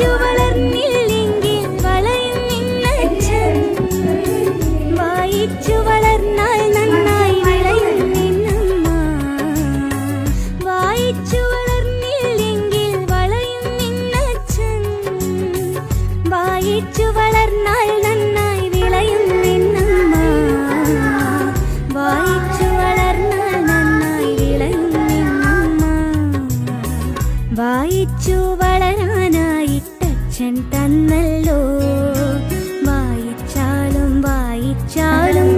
വായിച്ചു വായിച്ചു വളരാനായിട്ടച്ഛൻ തന്നല്ലോ. വായിച്ചാലും വായിച്ചാലും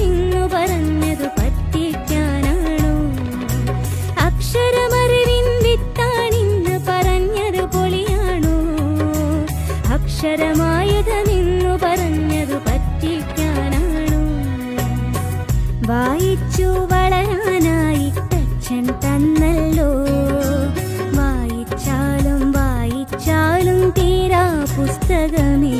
അക്ഷരമായുധമിന്നു പറഞ്ഞതു പറ്റിക്കാനാണോ വായിച്ചു വളരാനായിട്ടച്ഛൻ തന്നല്ലോ. വായിച്ചാലും വായിച്ചാലും തീരാ പുസ്തകമേ.